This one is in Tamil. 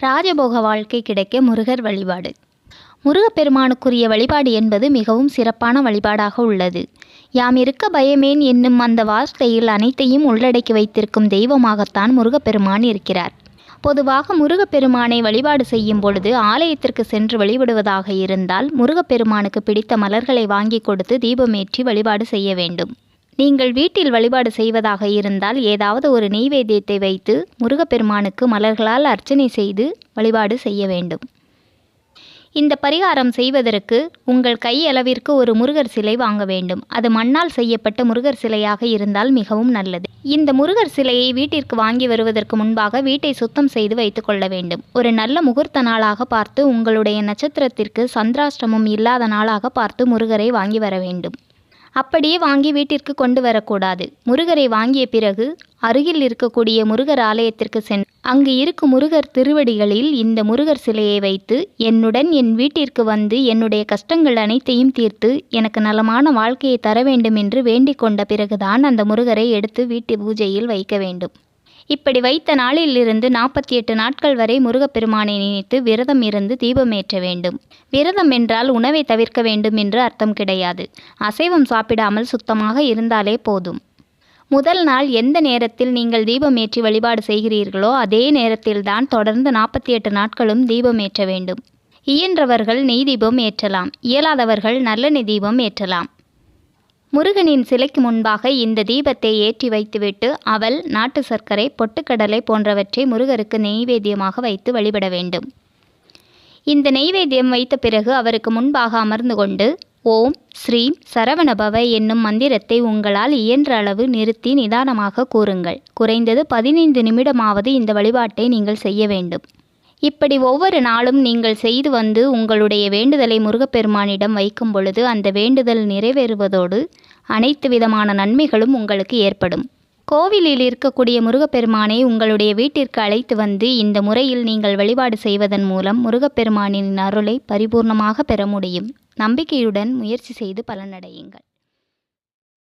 ராஜபோக வாழ்க்கை கிடைக்க முருகர் வழிபாடு. முருகப்பெருமானுக்குரிய வழிபாடு என்பது மிகவும் சிறப்பான வழிபாடாக உள்ளது. யாம் இருக்க பயமேன் என்னும் அந்த வார்த்தையில் அனைத்தையும் உள்ளடக்கி வைத்திருக்கும் தெய்வமாகத்தான் முருகப்பெருமான் இருக்கிறார். பொதுவாக முருகப்பெருமானை வழிபாடு செய்யும் பொழுது ஆலயத்திற்கு சென்று வழிபடுவதாக இருந்தால் முருகப்பெருமானுக்கு பிடித்த மலர்களை வாங்கி கொடுத்து தீபமேற்றி வழிபாடு செய்ய வேண்டும். நீங்கள் வீட்டில் வழிபாடு செய்வதாக இருந்தால் ஏதாவது ஒரு நெய்வேத்தியத்தை வைத்து முருகப்பெருமானுக்கு மலர்களால் அர்ச்சனை செய்து வழிபாடு செய்ய வேண்டும். இந்த பரிகாரம் செய்வதற்கு உங்கள் கையளவிற்கு ஒரு முருகர் சிலை வாங்க வேண்டும். அது மண்ணால் செய்யப்பட்ட முருகர் சிலையாக இருந்தால் மிகவும் நல்லது. இந்த முருகர் சிலையை வீட்டிற்கு வாங்கி வருவதற்கு முன்பாக வீட்டை சுத்தம் செய்து வைத்துக்கொள்ள வேண்டும். ஒரு நல்ல முகூர்த்த நாளாக பார்த்து உங்களுடைய நட்சத்திரத்திற்கு சந்திராஷ்டமம் இல்லாத நாளாக பார்த்து முருகரை வாங்கி வர வேண்டும். அப்படியே வாங்கி வீட்டிற்கு கொண்டு வரக்கூடாது. முருகரை வாங்கிய பிறகு அருகில் இருக்கக்கூடிய முருகர் ஆலயத்திற்கு சென் அங்கு இருக்கும் முருகர் திருவடிகளில் இந்த முருகர் சிலையை வைத்து என்னுடன் என் வீட்டிற்கு வந்து என்னுடைய கஷ்டங்கள் அனைத்தையும் தீர்த்து எனக்கு நலமான வாழ்க்கையை தர வேண்டும் என்று வேண்டிக் கொண்ட பிறகுதான் அந்த முருகரை எடுத்து வீட்டு பூஜையில் வைக்க வேண்டும். இப்படி வைத்த நாளிலிருந்து நாற்பத்தி எட்டு நாட்கள் வரை முருகப்பெருமானை நினைத்து விரதம் இருந்து தீபமேற்ற வேண்டும். விரதம் என்றால் உணவை தவிர்க்க வேண்டும் என்று அர்த்தம் கிடையாது. அசைவம் சாப்பிடாமல் சுத்தமாக இருந்தாலே போதும். முதல் நாள் எந்த நேரத்தில் நீங்கள் தீபமேற்றி வழிபாடு செய்கிறீர்களோ அதே நேரத்தில்தான் தொடர்ந்து நாற்பத்தி எட்டு நாட்களும் தீபமேற்ற வேண்டும். இயன்றவர்கள் நெய் தீபம் ஏற்றலாம். இயலாதவர்கள் நல்லெண்ணெய் தீபம் ஏற்றலாம். முருகனின் சிலைக்கு முன்பாக இந்த தீபத்தை ஏற்றி வைத்துவிட்டு அவல் நாட்டு சர்க்கரை பொட்டுக்கடலை போன்றவற்றை முருகருக்கு நெய்வேத்தியமாக வைத்து வழிபட வேண்டும். இந்த நெய்வேத்தியம் வைத்த பிறகு அவருக்கு முன்பாக அமர்ந்து கொண்டு ஓம் ஸ்ரீம் சரவணபவ என்னும் மந்திரத்தை உங்களால் இயன்ற அளவு நிறுத்தி நிதானமாக கூறுங்கள். குறைந்தது பதினைந்து நிமிடமாவது இந்த வழிபாட்டை நீங்கள் செய்ய வேண்டும். இப்படி ஒவ்வொரு நாளும் நீங்கள் செய்து வந்து உங்களுடைய வேண்டுதலை முருகப்பெருமானிடம் வைக்கும் பொழுது அந்த வேண்டுதல் நிறைவேறுவதோடு அனைத்து விதமான நன்மைகளும் உங்களுக்கு ஏற்படும். கோவிலில் இருக்கக்கூடிய முருகப்பெருமானை உங்களுடைய வீட்டிற்கு அழைத்து வந்து இந்த முறையில் நீங்கள் வழிபாடு செய்வதன் மூலம் முருகப்பெருமானின் அருளை பரிபூர்ணமாக பெற முடியும். நம்பிக்கையுடன் முயற்சி செய்து பலனடையுங்கள்.